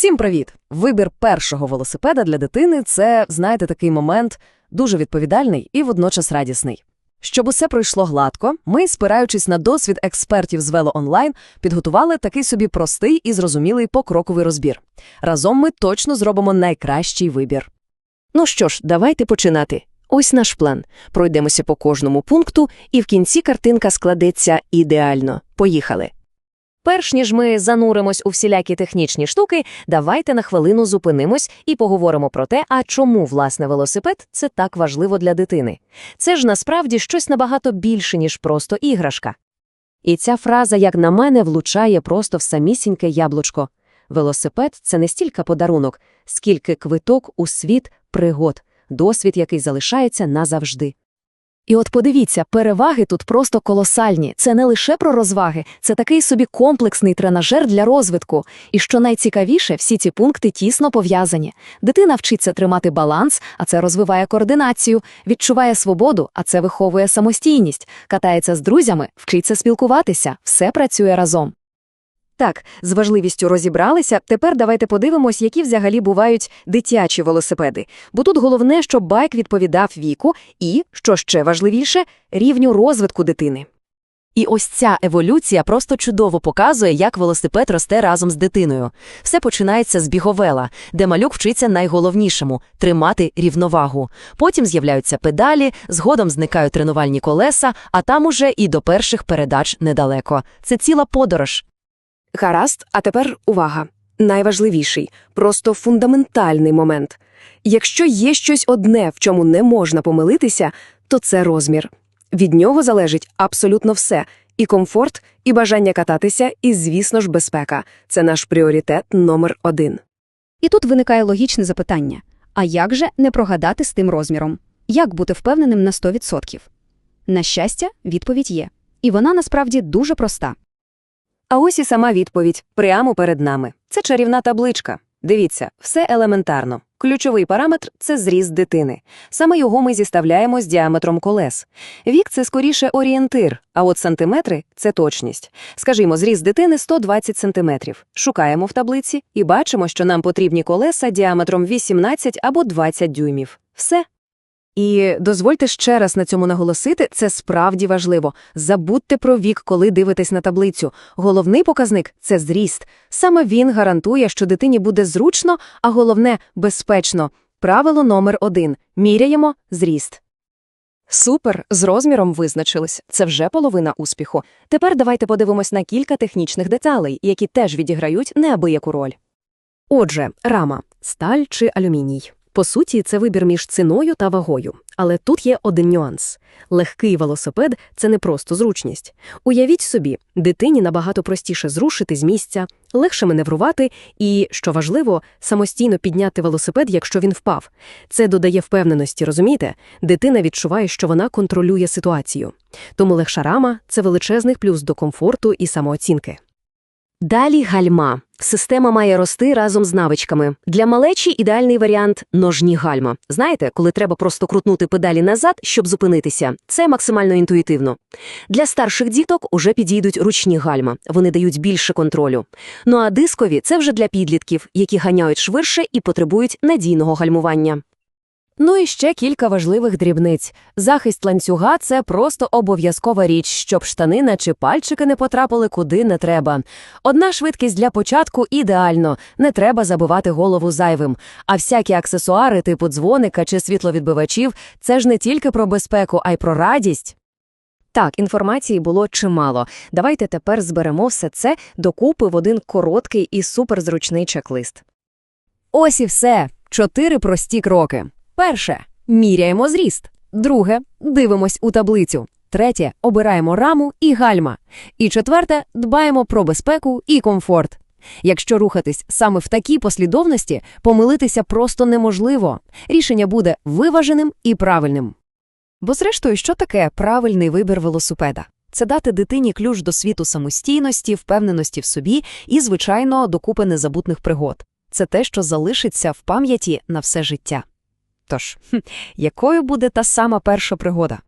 Всім привіт! Вибір першого велосипеда для дитини це, знаєте, такий момент дуже відповідальний і водночас радісний. Щоб усе пройшло гладко, ми, спираючись на досвід експертів з велоонлайн, підготували такий собі простий і зрозумілий покроковий розбір. Разом ми точно зробимо найкращий вибір. Ну що ж, давайте починати. Ось наш план. Пройдемося по кожному пункту, і в кінці картинка складеться ідеально. Поїхали. Перш ніж ми зануримось у всілякі технічні штуки, давайте на хвилину зупинимось і поговоримо про те, а чому власне велосипед це так важливо для дитини. Це ж насправді щось набагато більше, ніж просто іграшка. І ця фраза, як на мене, влучає просто в самісіньке яблучко. Велосипед це не стільки подарунок, скільки квиток у світ пригод, досвід, який залишається назавжди. І от подивіться, переваги тут просто колосальні. Це не лише про розваги, це такий собі комплексний тренажер для розвитку. І що найцікавіше, всі ці пункти тісно пов'язані. Дитина вчиться тримати баланс, а це розвиває координацію, відчуває свободу, а це виховує самостійність, катається з друзями, вчиться спілкуватися, все працює разом. Так, з важливістю розібралися. Тепер давайте подивимось, які взагалі бувають дитячі велосипеди. Бо тут головне, щоб байк відповідав віку і, що ще важливіше, рівню розвитку дитини. І ось ця еволюція просто чудово показує, як велосипед росте разом з дитиною. Все починається з біговела, де малюк вчиться найголовнішому тримати рівновагу. Потім з'являються педалі, згодом зникають тренувальні колеса, а там уже і до перших передач недалеко. Це ціла подорож. Гаразд, а тепер увага. Найважливіший, просто фундаментальний момент. Якщо є щось одне, в чому не можна помилитися, то це розмір. Від нього залежить абсолютно все і комфорт, і бажання кататися, і, звісно ж, безпека. Це наш пріоритет номер один. І тут виникає логічне запитання: а як же не прогадати з тим розміром? Як бути впевненим на 100%? На щастя, відповідь є. І вона насправді дуже проста. А ось і сама відповідь прямо перед нами. Це чарівна табличка. Дивіться, все елементарно. Ключовий параметр це зріст дитини. Саме його ми зіставляємо з діаметром колес. Вік це скоріше орієнтир, а от сантиметри це точність. Скажімо, зріст дитини 120 сантиметрів. Шукаємо в таблиці і бачимо, що нам потрібні колеса діаметром 18 або 20 дюймів. Все. І дозвольте ще раз на цьому наголосити, це справді важливо. Забудьте про вік, коли дивитесь на таблицю. Головний показник це зріст. Саме він гарантує, що дитині буде зручно, а головне безпечно. Правило номер один міряємо зріст. Супер, з розміром визначились. Це вже половина успіху. Тепер давайте подивимось на кілька технічних деталей, які теж відіграють неабияку роль. Отже, рама сталь чи алюміній. По суті, це вибір між ціною та вагою. Але тут є один нюанс. Легкий велосипед це не просто зручність. Уявіть собі, дитині набагато простіше зрушити з місця, легше маневрувати і, що важливо, самостійно підняти велосипед, якщо він впав. Це додає впевненості, розумієте? Дитина відчуває, що вона контролює ситуацію. Тому легша рама це величезний плюс до комфорту і самооцінки. Далі гальма. Система має рости разом з навичками. Для малечі ідеальний варіант ножні гальма. Знаєте, коли треба просто крутнути педалі назад, щоб зупинитися. Це максимально інтуїтивно. Для старших діток уже підійдуть ручні гальма. Вони дають більше контролю. Ну а дискові це вже для підлітків, які ганяють швидше і потребують надійного гальмування. Ну і ще кілька важливих дрібниць. Захист ланцюга це просто обов'язкова річ, щоб штанина чи пальчики не потрапили куди не треба. Одна швидкість для початку ідеально, не треба забивати голову зайвим. А всякі аксесуари типу дзвоника чи світловідбивачів це ж не тільки про безпеку, а й про радість. Так, інформації було чимало. Давайте тепер зберемо все це докупи в один короткий і суперзручний чек-лист. Ось і все. Чотири прості кроки. Перше міряємо зріст. Друге дивимось у таблицю. Третє обираємо раму і гальма. І четверте дбаємо про безпеку і комфорт. Якщо рухатись саме в такій послідовності, помилитися просто неможливо. Рішення буде виваженим і правильним. Бо, зрештою, що таке правильний вибір велосипеда? Це дати дитині ключ до світу самостійності, впевненості в собі і, звичайно, докупи незабутних пригод. Це те, що залишиться в пам'яті на все життя. Тож, якою буде та сама перша пригода?